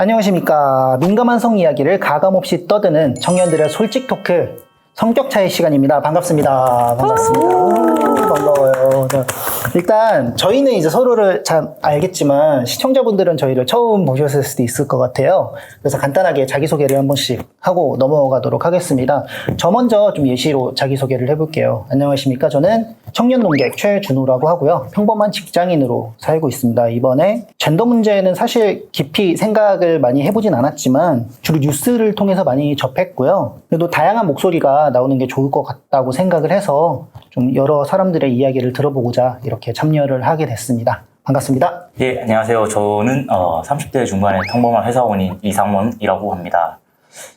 안녕하십니까. 민감한 성 이야기를 가감없이 떠드는 청년들의 솔직 토크 성격 차이 시간입니다. 반갑습니다. 반갑습니다. 오, 반가워요. 자, 일단 저희는 이제 서로를 잘 알겠지만 시청자분들은 저희를 처음 보셨을 수도 있을 것 같아요. 그래서 간단하게 자기소개를 한 번씩 하고 넘어가도록 하겠습니다. 저 먼저 좀 예시로 자기소개를 해볼게요. 안녕하십니까. 저는 청년 농객 최준호라고 하고요. 평범한 직장인으로 살고 있습니다. 이번에 젠더 문제는 사실 깊이 생각을 많이 해보진 않았지만 주로 뉴스를 통해서 많이 접했고요. 그래도 다양한 목소리가 나오는 게 좋을 것 같다고 생각을 해서 좀 여러 사람들의 이야기를 들어보고자 이렇게 참여를 하게 됐습니다. 반갑습니다. 예, 안녕하세요. 저는 어, 30대 중반의 평범한 회사원인 이상원이라고 합니다.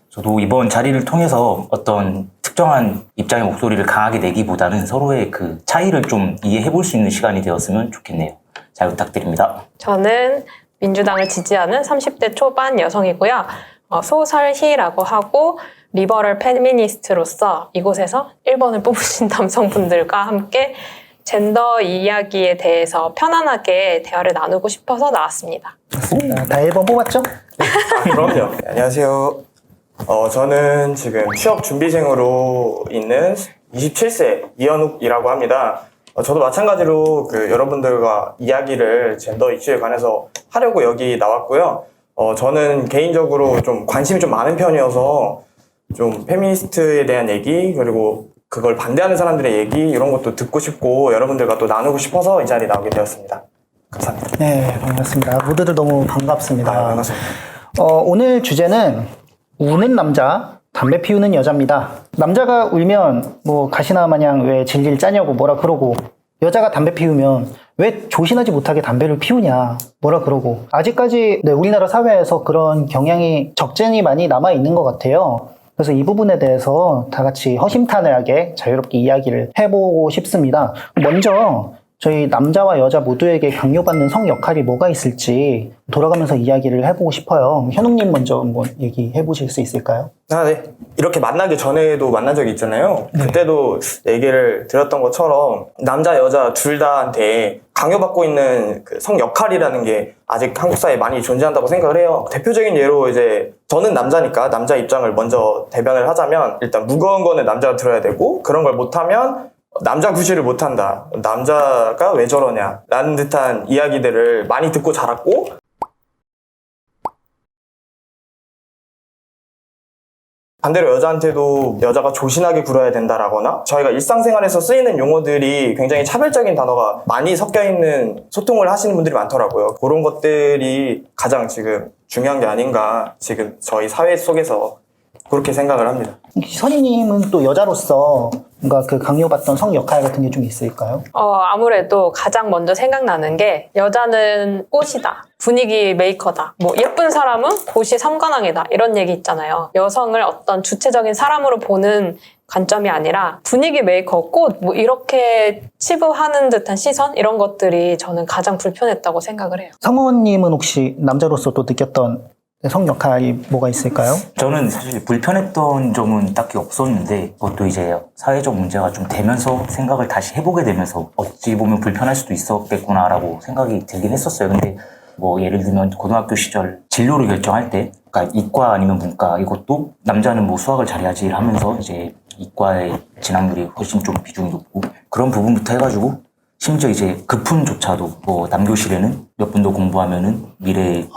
저도 이번 자리를 통해서 어떤 특정한 입장의 목소리를 강하게 내기보다는 서로의 그 차이를 좀 이해해 볼 수 있는 시간이 되었으면 좋겠네요. 잘 부탁드립니다. 저는 민주당을 지지하는 30대 초반 여성이고요. 어, 소설희라고 하고 리버럴 페미니스트로서 이곳에서 1번을 뽑으신 남성분들과 함께 젠더 이야기에 대해서 편안하게 대화를 나누고 싶어서 나왔습니다. 맞습니다. 다 1번 뽑았죠? 아, 그럼요. 네, 안녕하세요. 어, 저는 지금 취업 준비생으로 있는 27세 이현욱이라고 합니다. 어, 저도 마찬가지로 그 여러분들과 이야기를 젠더 이슈에 관해서 하려고 여기 나왔고요. 어, 저는 개인적으로 좀 관심이 좀 많은 편이어서 좀 페미니스트에 대한 얘기 그리고 그걸 반대하는 사람들의 얘기 이런 것도 듣고 싶고 여러분들과 또 나누고 싶어서 이 자리에 나오게 되었습니다. 감사합니다. 네, 반갑습니다. 모두들 너무 반갑습니다. 아, 반갑습니다. 어, 오늘 주제는 우는 남자, 담배 피우는 여자입니다. 남자가 울면 뭐 가시나 마냥 왜 질질 짜냐고 뭐라 그러고 여자가 담배 피우면 왜 조신하지 못하게 담배를 피우냐 뭐라 그러고 아직까지 네, 우리나라 사회에서 그런 경향이 적잖이 많이 남아 있는 것 같아요. 그래서 이 부분에 대해서 다 같이 허심탄회하게 자유롭게 이야기를 해보고 싶습니다. 먼저 저희 남자와 여자 모두에게 강요받는 성 역할이 뭐가 있을지 돌아가면서 이야기를 해보고 싶어요. 현웅님 먼저 한번 얘기해 보실 수 있을까요? 아, 네. 이렇게 만나기 전에도 만난 적이 있잖아요. 네. 그때도 얘기를 드렸던 것처럼 남자, 여자 둘 다한테 강요받고 있는 그 성 역할이라는 게 아직 한국 사회에 많이 존재한다고 생각을 해요. 대표적인 예로 이제 저는 남자니까 남자 입장을 먼저 대변을 하자면 일단 무거운 거는 남자가 들어야 되고 그런 걸 못하면 남자 구실을 못한다. 남자가 왜 저러냐. 라는 듯한 이야기들을 많이 듣고 자랐고 반대로 여자한테도 여자가 조신하게 굴어야 된다라거나 저희가 일상생활에서 쓰이는 용어들이 굉장히 차별적인 단어가 많이 섞여 있는 소통을 하시는 분들이 많더라고요. 그런 것들이 가장 지금 중요한 게 아닌가 지금 저희 사회 속에서 그렇게 생각을 합니다. 선희님은 또 여자로서 뭔가 그 강요받던 성 역할 같은 게 좀 있을까요? 어, 아무래도 가장 먼저 생각나는 게 여자는 꽃이다. 분위기 메이커다. 뭐 예쁜 사람은 곧이 삼관왕이다. 이런 얘기 있잖아요. 여성을 어떤 주체적인 사람으로 보는 관점이 아니라 분위기 메이커, 꽃, 뭐 이렇게 치부하는 듯한 시선? 이런 것들이 저는 가장 불편했다고 생각을 해요. 성원님은 혹시 남자로서 또 느꼈던 성 역할이 뭐가 있을까요? 저는 사실 불편했던 점은 딱히 없었는데 그것도 이제 사회적 문제가 좀 되면서 생각을 다시 해보게 되면서 어찌 보면 불편할 수도 있었겠구나라고 생각이 들긴 했었어요. 근데 뭐 예를 들면 고등학교 시절 진로를 결정할 때 그러니까 이과 아니면 문과 이것도 남자는 뭐 수학을 잘해야지 하면서 이제 이과의 진학률이 훨씬 좀 비중이 높고 그런 부분부터 해가지고 심지어 이제 급훈조차도 뭐 남교실에는 몇분더 공부하면은 미래에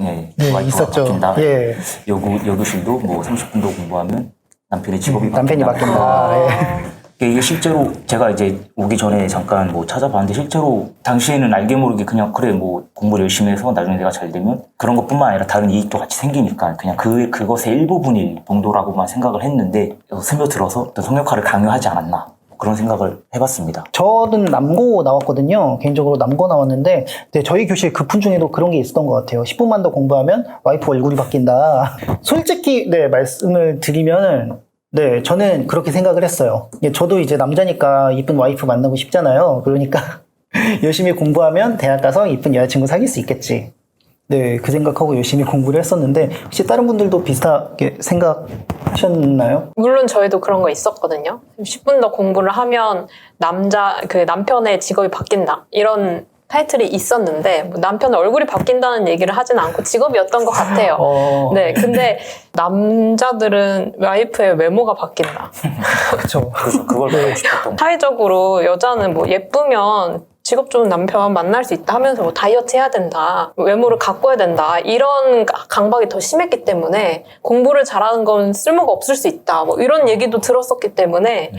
예, 네, 와이프가 있었죠. 바뀐다. 예. 여고 여교실도 뭐 30분 더 공부하면 남편의 직업이 음, 남편이 바뀐다. 바뀐다. 예. 이게 실제로 제가 이제 오기 전에 잠깐 뭐 찾아봤는데 실제로 당시에는 알게 모르게 그냥 그래 뭐 공부를 열심히 해서 나중에 내가 잘 되면 그런 것뿐만 아니라 다른 이익도 같이 생기니까 그냥 그 그것의 일부분일 정도라고만 생각을 했는데 스며들어서 어떤 성역할을 강요하지 않았나 그런 생각을 해봤습니다. 저는 남고 나왔거든요. 개인적으로 남고 나왔는데 네, 저희 교실 급훈 중에도 그런 게 있었던 것 같아요. 10분만 더 공부하면 와이프 얼굴이 바뀐다. 솔직히 네 말씀을 드리면 네 저는 그렇게 생각을 했어요. 예, 저도 이제 남자니까 이쁜 와이프 만나고 싶잖아요. 그러니까 열심히 공부하면 대학 가서 이쁜 여자친구 사귈 수 있겠지. 네, 그 생각하고 열심히 공부를 했었는데 혹시 다른 분들도 비슷하게 생각 하셨나요? 물론 저희도 그런 거 있었거든요. 10분 더 공부를 하면 남자, 그 남편의 직업이 바뀐다. 이런 타이틀이 있었는데 뭐 남편 얼굴이 바뀐다는 얘기를 하진 않고 직업이었던 것 같아요. 어, 네, 근데 남자들은 와이프의 외모가 바뀐다. 그쵸. 그래서 그걸 보고 싶었던 거. 사회적으로 여자는 뭐 예쁘면 직업 좋은 남편 만날 수 있다 하면서 뭐 다이어트 해야 된다, 외모를 가꿔야 된다 이런 가- 강박이 더 심했기 때문에 공부를 잘하는 건 쓸모가 없을 수 있다, 뭐 이런 얘기도 들었었기 때문에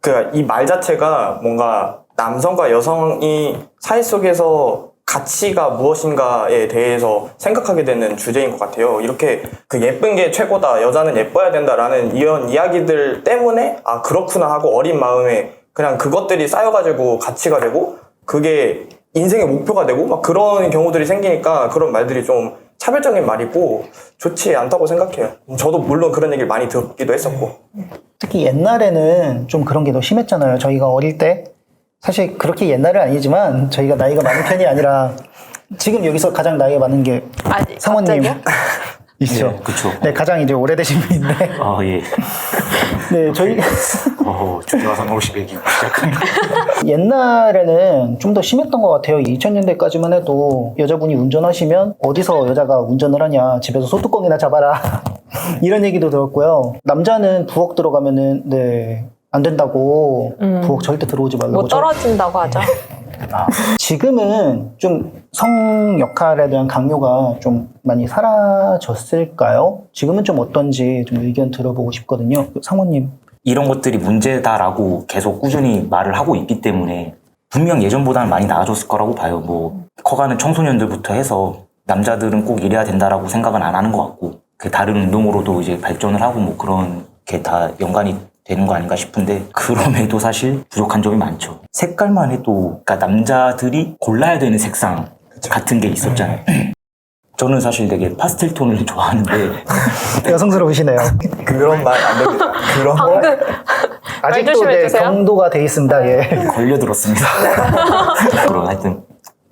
그이 말 자체가 뭔가 남성과 여성이 사회 속에서 가치가 무엇인가에 대해서 생각하게 되는 주제인 것 같아요. 이렇게 그 예쁜 게 최고다, 여자는 예뻐야 된다라는 이런 이야기들 때문에 아 그렇구나 하고 어린 마음에 그냥 그것들이 쌓여가지고 가치가 되고 그게 인생의 목표가 되고 막 그런 경우들이 생기니까 그런 말들이 좀 차별적인 말이고 좋지 않다고 생각해요. 저도 물론 그런 얘기를 많이 듣기도 했었고. 특히 옛날에는 좀 그런 게 더 심했잖아요. 저희가 어릴 때 사실 그렇게 옛날은 아니지만 저희가 나이가 많은 편이 아니라 지금 여기서 가장 나이가 많은 게 아니 상원님 갑자기요? 있죠. 네, 그쵸. 네, 가장 이제 오래되신 분인데. 아, 예. 네, 저희 어, 주대화상 50에 시작한. 옛날에는 좀 더 심했던 것 같아요. 2000년대까지만 해도 여자분이 운전하시면 어디서 여자가 운전을 하냐, 집에서 소뚜껑이나 잡아라. 이런 얘기도 들었고요. 남자는 부엌 들어가면은, 네, 안 된다고. 음. 부엌 절대 들어오지 말라고. 뭐 떨어진다고 하죠. 지금은 좀 성 역할에 대한 강요가 좀 많이 사라졌을까요? 지금은 좀 어떤지 좀 의견 들어보고 싶거든요. 상호님. 이런 것들이 문제다라고 계속 꾸준히 말을 하고 있기 때문에 분명 예전보다는 많이 나아졌을 거라고 봐요. 뭐 커가는 청소년들부터 해서 남자들은 꼭 이래야 된다라고 생각은 안 하는 것 같고 그 다른 운동으로도 이제 발전을 하고 뭐 그런 게 다 연관이 되는 거 아닌가 싶은데 그럼에도 사실 부족한 점이 많죠. 색깔만 해도 그러니까 남자들이 골라야 되는 색상 같은 게 있었잖아요. 저는 사실 되게 파스텔 톤을 좋아하는데 여성스러우시네요. 그런 말 안 됩니다. 그런 말. 방금 아직도 네, 조심해주세요. 경도가 돼 있습니다. 예. 걸려들었습니다. 그럼 하여튼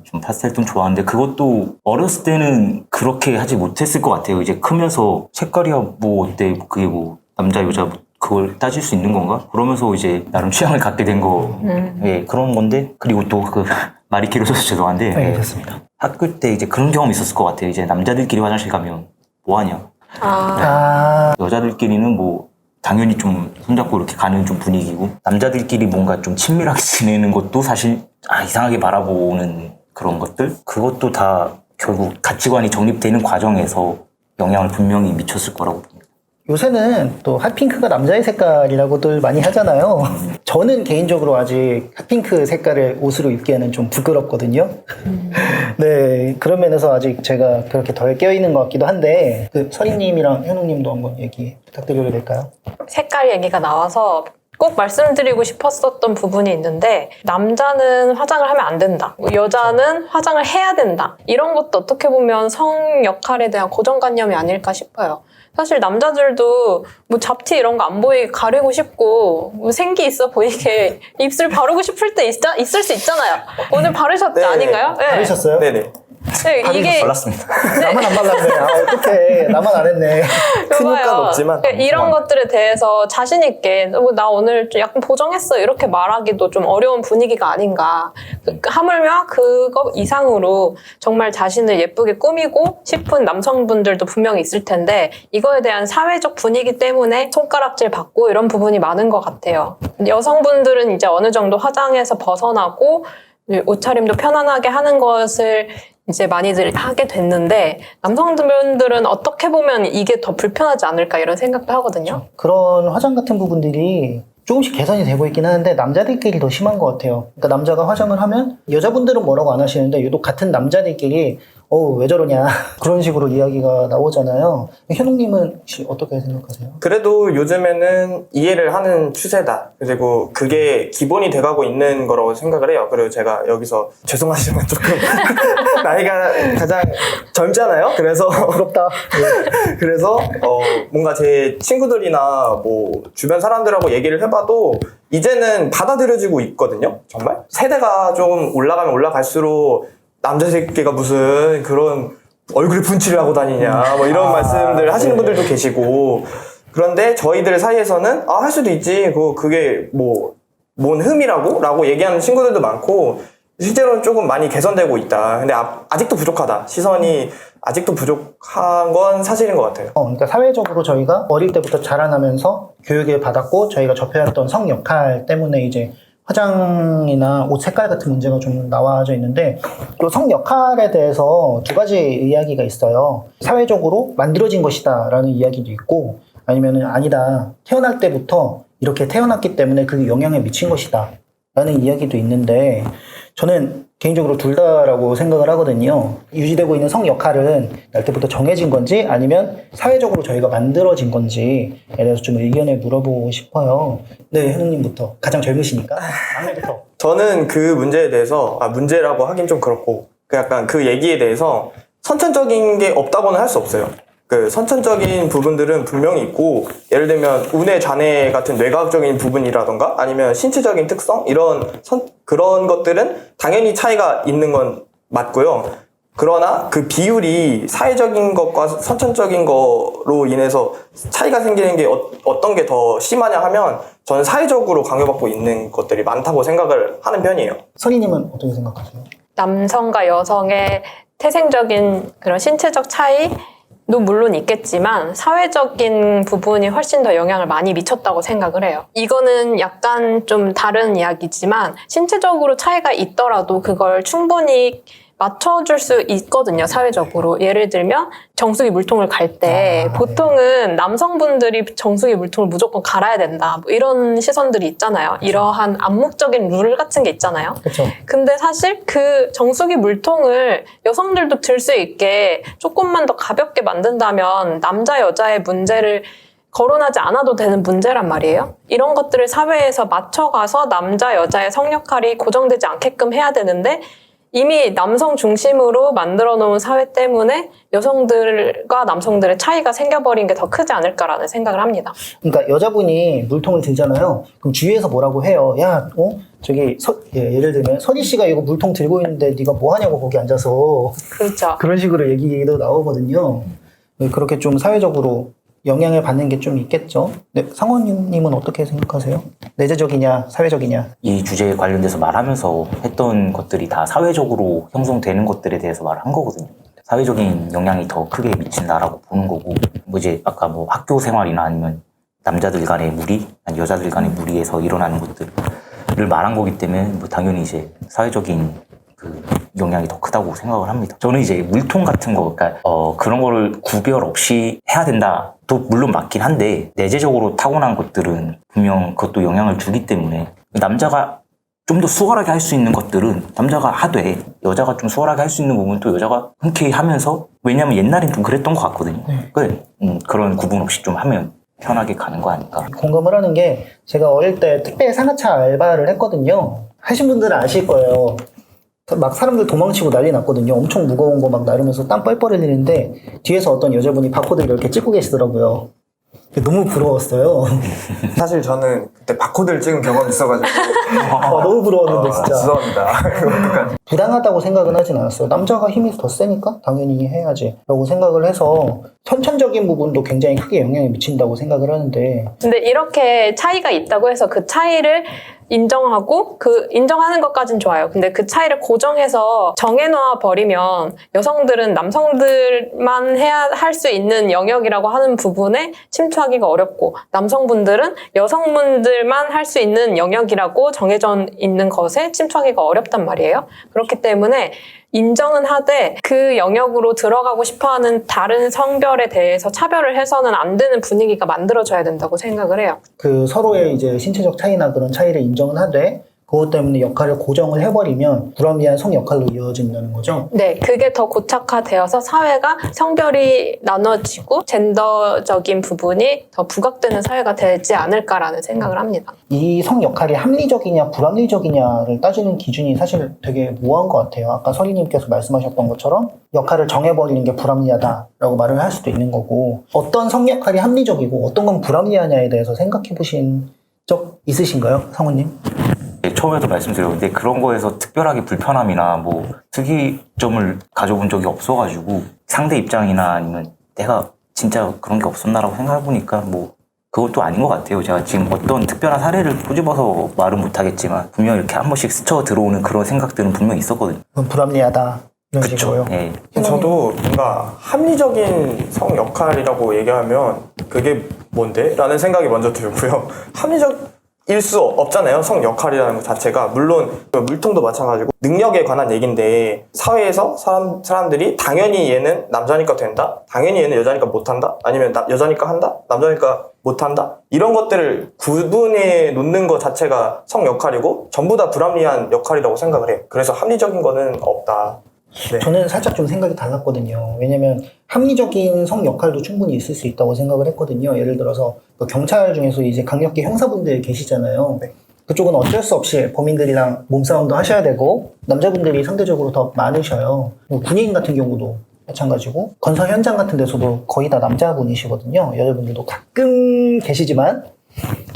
좀 파스텔 톤 좋아하는데 그것도 어렸을 때는 그렇게 하지 못했을 것 같아요. 이제 크면서 색깔이야 뭐 어때 그게 뭐 남자 여자 뭐 그걸 따질 수 있는 건가? 그러면서 이제 나름 취향을 갖게 된 거, 음. 예 그런 건데 그리고 또 그 말이 길어져서 죄송한데 네, 예, 됐습니다. 학교 때 이제 그런 경험이 있었을 것 같아요. 이제 남자들끼리 화장실 가면 뭐 하냐? 아, 아, 여자들끼리는 뭐 당연히 좀 손잡고 이렇게 가는 좀 분위기고 남자들끼리 뭔가 좀 친밀하게 지내는 것도 사실 아 이상하게 바라보는 그런 것들 그것도 다 결국 가치관이 정립되는 과정에서 영향을 분명히 미쳤을 거라고. 요새는 또 핫핑크가 남자의 색깔이라고들 많이 하잖아요. 저는 개인적으로 아직 핫핑크 색깔을 옷으로 입기에는 좀 부끄럽거든요. 네, 그런 면에서 아직 제가 그렇게 덜 깨어있는 것 같기도 한데, 그 서리님이랑 현웅님도 한번 얘기 부탁드려도 될까요? 색깔 얘기가 나와서 꼭 말씀드리고 싶었었던 부분이 있는데 남자는 화장을 하면 안 된다. 뭐 여자는 화장을 해야 된다. 이런 것도 어떻게 보면 성 역할에 대한 고정관념이 아닐까 싶어요. 사실 남자들도 뭐 잡티 이런 거 안 보이게 가리고 싶고 뭐 생기 있어 보이게 입술 바르고 싶을 때 있, 있을 수 있잖아요. 오늘 바르셨지 네. 아닌가요? 네. 바르셨어요? 네네. 네, 이게 몰랐습니다. 나만 안 발랐네. 아, 어떡해. 나만 안 했네. 크니까. 없지만 그러니까 이런 것들에 대해서 자신 있게 어, 나 오늘 좀 약간 보정했어 이렇게 말하기도 좀 어려운 분위기가 아닌가. 그- 하물며 그거 이상으로 정말 자신을 예쁘게 꾸미고 싶은 남성분들도 분명히 있을 텐데 이 거에 대한 사회적 분위기 때문에 손가락질 받고 이런 부분이 많은 것 같아요. 여성분들은 이제 어느 정도 화장에서 벗어나고 옷차림도 편안하게 하는 것을 이제 많이들 하게 됐는데 남성분들은 어떻게 보면 이게 더 불편하지 않을까 이런 생각도 하거든요. 그런 화장 같은 부분들이 조금씩 개선이 되고 있긴 하는데 남자들끼리 더 심한 것 같아요. 그러니까 남자가 화장을 하면 여자분들은 뭐라고 안 하시는데 유독 같은 남자들끼리 어우 왜 저러냐 그런 식으로 이야기가 나오잖아요. 현웅님은 혹시 어떻게 생각하세요? 그래도 요즘에는 이해를 하는 추세다. 그리고 그게 기본이 돼가고 있는 거라고 생각을 해요. 그리고 제가 여기서 죄송하지만 조금 나이가 가장 젊잖아요. 그래서 부럽다. 그래서 어, 뭔가 제 친구들이나 뭐 주변 사람들하고 얘기를 해봐도 이제는 받아들여지고 있거든요. 정말 세대가 좀 올라가면 올라갈수록 남자 새끼가 무슨 그런 얼굴에 분칠을 하고 다니냐 뭐 이런 아, 말씀들 하시는 네. 분들도 계시고 그런데 저희들 사이에서는 아 할 수도 있지 그 그게 뭐 뭔 흠이라고 라고 얘기하는 친구들도 많고 실제로는 조금 많이 개선되고 있다. 근데 아, 아직도 부족하다. 시선이 아직도 부족한 건 사실인 것 같아요. 어, 그러니까 사회적으로 저희가 어릴 때부터 자라나면서 교육을 받았고 저희가 접해왔던 성 역할 때문에 이제 화장이나 옷 색깔 같은 문제가 좀 나와져 있는데 또성 역할에 대해서 두 가지 이야기가 있어요. 사회적으로 만들어진 것이다라는 이야기도 있고 아니면은 아니다. 태어날 때부터 이렇게 태어났기 때문에 그 영향을 미친 것이다. 라는 이야기도 있는데 저는 개인적으로 둘 다라고 생각을 하거든요. 유지되고 있는 성 역할은 날 때부터 정해진 건지 아니면 사회적으로 저희가 만들어진 건지에 대해서 좀 의견을 물어보고 싶어요. 네, 현우님부터 가장 젊으시니까 막내부터. 저는 그 문제에 대해서 아 문제라고 하긴 좀 그렇고 그 약간 그 얘기에 대해서 선천적인 게 없다고는 할 수 없어요. 그 선천적인 부분들은 분명히 있고 예를 들면 운의 잔해 같은 뇌과학적인 부분이라던가 아니면 신체적인 특성 이런 선- 그런 것들은 당연히 차이가 있는 건 맞고요. 그러나 그 비율이 사회적인 것과 선천적인 거로 인해서 차이가 생기는 게 어, 떤 게 더 심하냐 하면 저는 사회적으로 강요받고 있는 것들이 많다고 생각을 하는 편이에요. 선희님은 어떻게 생각하세요? 남성과 여성의 태생적인 그런 신체적 차이 도 물론 있겠지만 사회적인 부분이 훨씬 더 영향을 많이 미쳤다고 생각을 해요. 이거는 약간 좀 다른 이야기지만 신체적으로 차이가 있더라도 그걸 충분히 맞춰줄 수 있거든요, 사회적으로. 예를 들면, 정수기 물통을 갈 때, 아, 네. 보통은 남성분들이 정수기 물통을 무조건 갈아야 된다. 뭐 이런 시선들이 있잖아요. 이러한 암묵적인 룰 같은 게 있잖아요. 그렇죠. 근데 사실 그 정수기 물통을 여성들도 들 수 있게 조금만 더 가볍게 만든다면 남자 여자의 문제를 거론하지 않아도 되는 문제란 말이에요. 이런 것들을 사회에서 맞춰가서 남자 여자의 성역할이 고정되지 않게끔 해야 되는데 이미 남성 중심으로 만들어 놓은 사회 때문에 여성들과 남성들의 차이가 생겨버린 게 더 크지 않을까라는 생각을 합니다. 그러니까 여자분이 물통을 들잖아요. 그럼 주위에서 뭐라고 해요? 야, 어? 저기 서, 예, 예를 들면 선희 씨가 이거 물통 들고 있는데 네가 뭐 하냐고 거기 앉아서 그렇죠. 그런 식으로 얘기도 나오거든요. 네, 그렇게 좀 사회적으로 영향을 받는 게 좀 있겠죠. 네, 상원님은 어떻게 생각하세요? 내재적이냐, 사회적이냐? 이 주제에 관련돼서 말하면서 했던 것들이 다 사회적으로 형성되는 것들에 대해서 말을 한 거거든요. 사회적인 영향이 더 크게 미친다라고 보는 거고, 뭐 이제 아까 뭐 학교 생활이나 아니면 남자들 간의 무리, 여자들 간의 무리에서 일어나는 것들을 말한 거기 때문에 뭐 당연히 이제 사회적인 그 영향이 더 크다고 생각을 합니다. 저는 이제 물통 같은 거, 그러니까 어, 그런 거를 구별 없이 해야 된다 도 물론 맞긴 한데 내재적으로 타고난 것들은 분명 그것도 영향을 주기 때문에 남자가 좀 더 수월하게 할 수 있는 것들은 남자가 하되 여자가 좀 수월하게 할 수 있는 부분은 또 여자가 흔쾌히 하면서 왜냐면 옛날엔 좀 그랬던 것 같거든요. 그 음, 그런 구분 없이 좀 하면 편하게 가는 거 아닐까. 공감을 하는 게 제가 어릴 때 택배 상하차 알바를 했거든요. 하신 분들은 아실 거예요. 막 사람들 도망치고 난리 났거든요. 엄청 무거운 거 막 나르면서 땀 뻘뻘 흘리는데 뒤에서 어떤 여자분이 바코드를 이렇게 찍고 계시더라고요. 너무 부러웠어요. 사실 저는 그때 바코드를 찍은 경험이 있어가지고 아, 너무 부러웠는데 아, 진짜. 죄송합니다. 어떡하지? 부당하다고 생각은 하진 않았어요. 남자가 힘이 더 세니까 당연히 해야지. 라고 생각을 해서 선천적인 부분도 굉장히 크게 영향을 미친다고 생각을 하는데 근데 이렇게 차이가 있다고 해서 그 차이를 인정하고 그 인정하는 것까진 좋아요. 근데 그 차이를 고정해서 정해놔 버리면 여성들은 남성들만 해야 할 수 있는 영역이라고 하는 부분에 침투하기가 어렵고 남성분들은 여성분들만 할 수 있는 영역이라고 정해져 있는 것에 침투하기가 어렵단 말이에요. 그렇기 때문에 인정은 하되 그 영역으로 들어가고 싶어하는 다른 성별에 대해서 차별을 해서는 안 되는 분위기가 만들어져야 된다고 생각을 해요. 그 서로의 이제 신체적 차이나 그런 차이를 인정은 하되 그것 때문에 역할을 고정을 해버리면 불합리한 성 역할로 이어진다는 거죠. 네, 그게 더 고착화되어서 사회가 성별이 나눠지고 젠더적인 부분이 더 부각되는 사회가 되지 않을까라는 생각을 합니다. 이 성 역할이 합리적이냐 불합리적이냐를 따지는 기준이 사실 되게 모호한 것 같아요. 아까 서리님께서 말씀하셨던 것처럼 역할을 정해버리는 게 불합리하다라고 말을 할 수도 있는 거고 어떤 성 역할이 합리적이고 어떤 건 불합리하냐에 대해서 생각해 보신 적 있으신가요, 상우님? 예, 처음에도 말씀드렸는데 그런 거에서 특별하게 불편함이나 뭐 특이점을 가져본 적이 없어가지고 상대 입장이나 아니면 내가 진짜 그런 게 없었나라고 생각해보니까 뭐 그것도 아닌 것 같아요. 제가 지금 어떤 특별한 사례를 꼬집어서 말은 못하겠지만 분명 이렇게 한 번씩 스쳐 들어오는 그런 생각들은 분명 있었거든요. 그건 불합리하다. 이런 식으로요. 예. 저도 뭔가 합리적인 성 역할이라고 얘기하면 그게 뭔데? 라는 생각이 먼저 들고요. 합리적 일 수 없잖아요. 성 역할이라는 것 자체가. 물론 그 물통도 마찬가지고 능력에 관한 얘기인데 사회에서 사람, 사람들이 당연히 얘는 남자니까 된다? 당연히 얘는 여자니까 못한다? 아니면 나- 여자니까 한다? 남자니까 못한다? 이런 것들을 구분해 놓는 것 자체가 성 역할이고 전부 다 불합리한 역할이라고 생각을 해요. 그래서 합리적인 거는 없다. 네. 저는 살짝 좀 생각이 달랐거든요. 왜냐면 합리적인 성 역할도 충분히 있을 수 있다고 생각을 했거든요. 예를 들어서 그 경찰 중에서 이제 강력계 형사분들 계시잖아요. 그쪽은 어쩔 수 없이 범인들이랑 몸싸움도 하셔야 되고 남자분들이 상대적으로 더 많으셔요. 뭐 군인 같은 경우도 마찬가지고 건설 현장 같은 데서도 거의 다 남자분이시거든요. 여자분들도 가끔 계시지만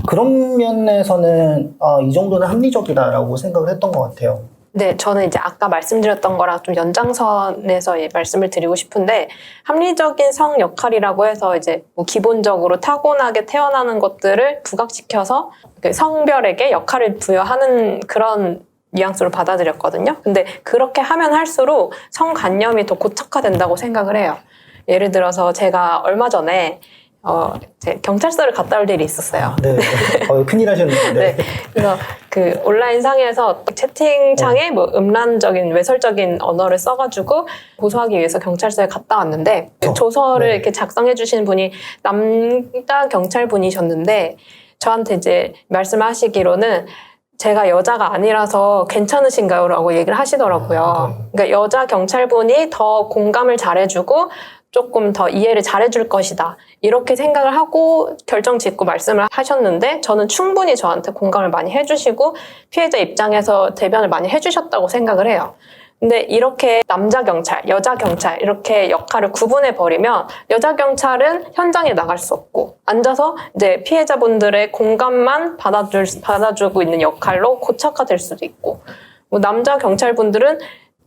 그런 면에서는 아, 이 정도는 합리적이다라고 생각을 했던 것 같아요. 네, 저는 이제 아까 말씀드렸던 거랑 좀 연장선에서 이 말씀을 드리고 싶은데 합리적인 성 역할이라고 해서 이제 뭐 기본적으로 타고나게 태어나는 것들을 부각시켜서 그 성별에게 역할을 부여하는 그런 뉘앙스로 받아들였거든요. 근데 그렇게 하면 할수록 성관념이 더 고착화된다고 생각을 해요. 예를 들어서 제가 얼마 전에 어, 이제 경찰서를 갔다 올 일이 있었어요. 네, 어, 큰일 하셨는데. 네. 그래서 그 온라인 상에서 채팅창에 뭐 음란적인 외설적인 언어를 써가지고 고소하기 위해서 경찰서에 갔다 왔는데 어, 조서를 네. 이렇게 작성해 주신 분이 남자 경찰 분이셨는데 저한테 이제 말씀하시기로는 제가 여자가 아니라서 괜찮으신가요? 라고 얘기를 하시더라고요. 아, 네. 그러니까 여자 경찰분이 더 공감을 잘해주고 조금 더 이해를 잘해줄 것이다. 이렇게 생각을 하고 결정 짓고 말씀을 하셨는데 저는 충분히 저한테 공감을 많이 해주시고 피해자 입장에서 대변을 많이 해주셨다고 생각을 해요. 근데 이렇게 남자 경찰, 여자 경찰 이렇게 역할을 구분해 버리면 여자 경찰은 현장에 나갈 수 없고 앉아서 이제 피해자분들의 공감만 받아줄 받아주고 있는 역할로 고착화될 수도 있고 뭐 남자 경찰분들은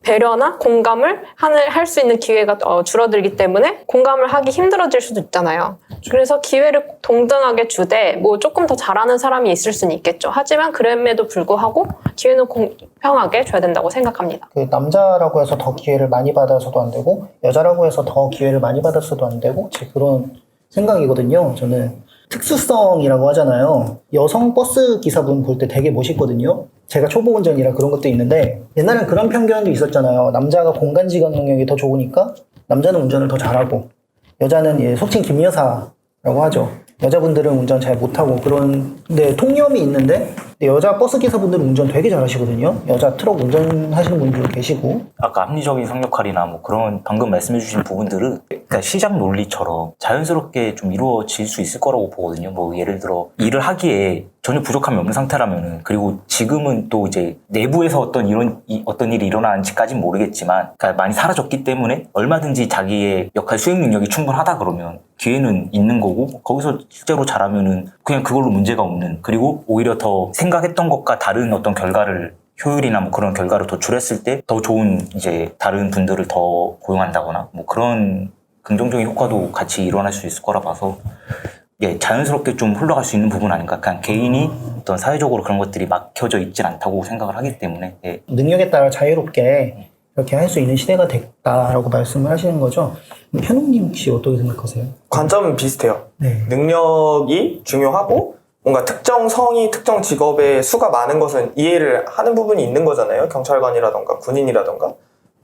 배려나 공감을 할 수 있는 기회가 어, 줄어들기 때문에 공감을 하기 힘들어질 수도 있잖아요. 그래서 기회를 동등하게 주되 뭐 조금 더 잘하는 사람이 있을 수는 있겠죠. 하지만 그럼에도 불구하고 기회는 공평하게 줘야 된다고 생각합니다. 그 남자라고 해서 더 기회를 많이 받아서도 안 되고 여자라고 해서 더 기회를 많이 받았어도 안 되고 제 그런 생각이거든요. 저는 특수성이라고 하잖아요. 여성 버스 기사분 볼 때 되게 멋있거든요. 제가 초보 운전이라 그런 것도 있는데 옛날엔 그런 편견도 있었잖아요. 남자가 공간 지각 능력이 더 좋으니까 남자는 운전을 더 잘하고 여자는 예, 속칭 김여사라고 하죠. 여자분들은 운전 잘 못하고 그런 네, 통념이 있는데 근데 여자 버스 기사분들은 운전 되게 잘하시거든요. 여자 트럭 운전하시는 분들도 계시고 아까 합리적인 성역할이나 뭐 그런 방금 말씀해주신 부분들은 그러니까 시장 논리처럼 자연스럽게 좀 이루어질 수 있을 거라고 보거든요. 뭐 예를 들어 일을 하기에 전혀 부족함이 없는 상태라면은 그리고 지금은 또 이제 내부에서 어떤 이런 이- 어떤 일이 일어나는지까지는 모르겠지만 그러니까 많이 사라졌기 때문에 얼마든지 자기의 역할 수행 능력이 충분하다 그러면 기회는 있는 거고 거기서 실제로 잘하면은 그냥 그걸로 문제가 없는 그리고 오히려 더 생 각했던 것과 다른 어떤 결과를 효율이나 뭐 그런 결과를 도출했을 때 더 좋은 이제 다른 분들을 더 고용한다거나 뭐 그런 긍정적인 효과도 같이 일어날 수 있을 거라 봐서 예, 자연스럽게 좀 흘러갈 수 있는 부분 아닌가. 그냥 개인이 어떤 사회적으로 그런 것들이 막혀져 있진 않다고 생각을 하기 때문에 예, 능력에 따라 자유롭게 이렇게 할 수 있는 시대가 됐다라고 말씀을 하시는 거죠. 현웅님 혹시 어떻게 생각하세요? 관점은 비슷해요. 네. 능력이 중요하고 뭔가 특정 성이 특정 직업의 수가 많은 것은 이해를 하는 부분이 있는 거잖아요. 경찰관이라던가 군인이라던가.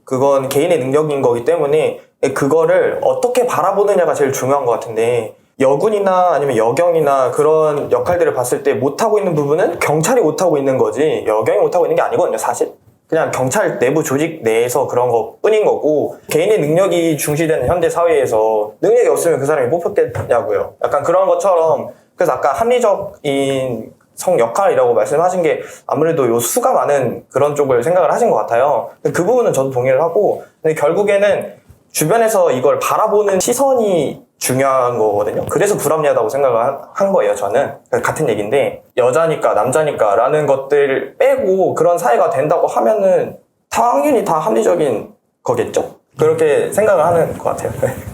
그건 개인의 능력인 거기 때문에 그거를 어떻게 바라보느냐가 제일 중요한 것 같은데 여군이나 아니면 여경이나 그런 역할들을 봤을 때 못하고 있는 부분은 경찰이 못하고 있는 거지 여경이 못하고 있는 게 아니거든요 사실 그냥 경찰 내부 조직 내에서 그런 것 뿐인 거고 개인의 능력이 중시되는 현대 사회에서 능력이 없으면 그 사람이 뽑혔겠냐고요 약간 그런 것처럼 그래서 아까 합리적인 성 역할이라고 말씀하신 게 아무래도 요 수가 많은 그런 쪽을 생각을 하신 것 같아요 그 부분은 저도 동의를 하고 근데 결국에는 주변에서 이걸 바라보는 시선이 중요한 거거든요. 그래서 불합리하다고 생각을 한- 한 거예요, 저는. 같은 얘기인데, 여자니까, 남자니까, 라는 것들 빼고 그런 사회가 된다고 하면은, 당연히 다 합리적인 거겠죠? 그렇게 생각을 하는 것 같아요.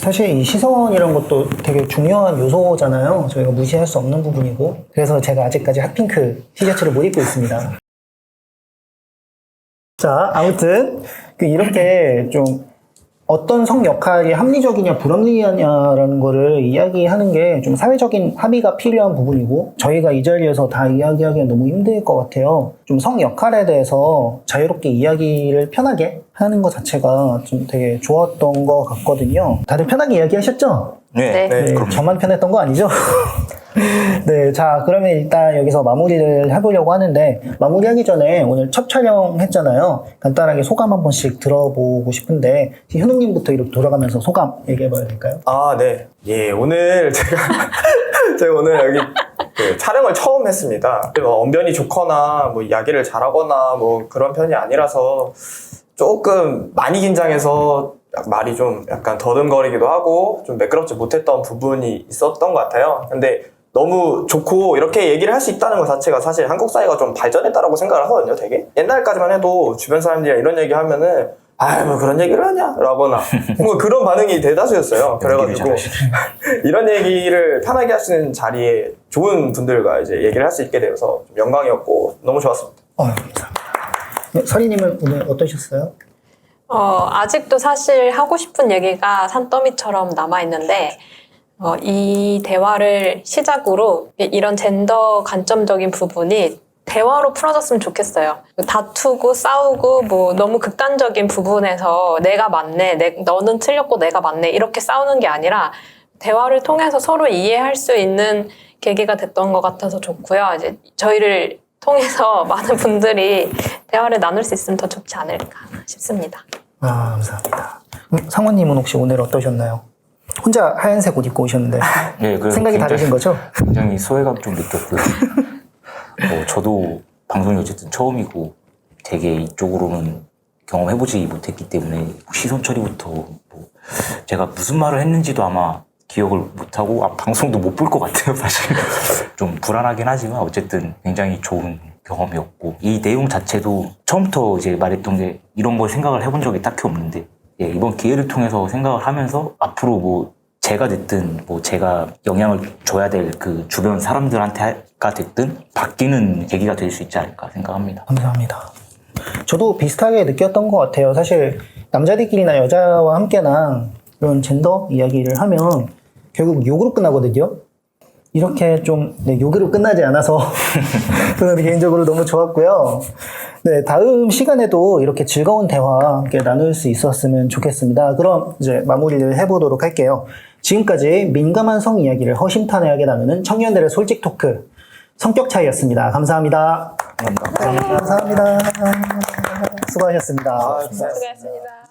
사실 이 시선이란 것도 되게 중요한 요소잖아요. 저희가 무시할 수 없는 부분이고. 그래서 제가 아직까지 핫핑크 티셔츠를 못 입고 있습니다. 자, 아무튼 그 이렇게 좀 어떤 성 역할이 합리적이냐 불합리하냐라는 거를 이야기하는 게 좀 사회적인 합의가 필요한 부분이고 저희가 이 자리에서 다 이야기하기가 너무 힘들 것 같아요. 좀 성 역할에 대해서 자유롭게 이야기를 편하게 하는 것 자체가 좀 되게 좋았던 것 같거든요. 다들 편하게 이야기하셨죠? 네. 네. 네, 저만 편했던 거 아니죠? 네, 자, 그러면 일단 여기서 마무리를 해보려고 하는데, 마무리하기 전에 오늘 첫 촬영 했잖아요. 간단하게 소감 한 번씩 들어보고 싶은데, 현웅님부터 이렇게 돌아가면서 소감 얘기해봐야 될까요? 아, 네. 예, 오늘 제가, 제가 오늘 여기 그 촬영을 처음 했습니다. 뭐 언변이 좋거나, 뭐 이야기를 잘하거나, 뭐 그런 편이 아니라서 조금 많이 긴장해서 말이 좀 약간 더듬거리기도 하고, 좀 매끄럽지 못했던 부분이 있었던 것 같아요. 근데 너무 좋고 이렇게 얘기를 할 수 있다는 것 자체가 사실 한국 사회가 좀 발전했다라고 생각을 하거든요, 되게. 옛날까지만 해도 주변 사람들이랑 이런 얘기 하면은 아유, 뭐 그런 얘기를 하냐? 라거나, 뭐 그런 반응이 대다수였어요. 그래가지고, 이런 얘기를 편하게 할 수 있는 자리에 좋은 분들과 이제 얘기를 할 수 있게 되어서 좀 영광이었고, 너무 좋았습니다. 어, 서리님은 오늘 어떠셨어요? 어, 아직도 사실 하고 싶은 얘기가 산더미처럼 남아있는데, 어, 이 대화를 시작으로 이런 젠더 관점적인 부분이 대화로 풀어졌으면 좋겠어요. 다투고 싸우고 뭐 너무 극단적인 부분에서 내가 맞네, 내, 너는 틀렸고 내가 맞네 이렇게 싸우는 게 아니라 대화를 통해서 서로 이해할 수 있는 계기가 됐던 것 같아서 좋고요. 이제 저희를 통해서 많은 분들이 대화를 나눌 수 있으면 더 좋지 않을까 싶습니다. 아, 감사합니다. 음, 상원님은 혹시 오늘 어떠셨나요? 혼자 하얀색 옷 입고 오셨는데, 네, 그래서 생각이 굉장히- 다르신 거죠? 굉장히 소외감 좀 느꼈고요. 어, 저도 방송이 어쨌든 처음이고 되게 이쪽으로는 경험해보지 못했기 때문에 시선 처리부터 뭐 제가 무슨 말을 했는지도 아마 기억을 못하고 아, 방송도 못 볼 것 같아요 사실 좀 불안하긴 하지만 어쨌든 굉장히 좋은 경험이었고 이 내용 자체도 처음부터 이제 말했던 게 이런 걸 생각을 해본 적이 딱히 없는데 예, 이번 기회를 통해서 생각을 하면서 앞으로 뭐 제가 됐든 뭐 제가 영향을 줘야 될 그 주변 사람들한테가 됐든 바뀌는 계기가 될 수 있지 않을까 생각합니다. 감사합니다. 저도 비슷하게 느꼈던 것 같아요. 사실 남자들끼리나 여자와 함께나 이런 젠더 이야기를 하면 결국 욕으로 끝나거든요. 이렇게 좀 네, 욕으로 끝나지 않아서 저는 개인적으로 너무 좋았고요. 네, 다음 시간에도 이렇게 즐거운 대화 함께 나눌 수 있었으면 좋겠습니다. 그럼 이제 마무리를 해보도록 할게요. 지금까지 민감한 성 이야기를 허심탄회하게 나누는 청년들의 솔직 토크 성격 차이였습니다. 감사합니다. 감사합니다. 수고하셨습니다. 수고하셨습니다.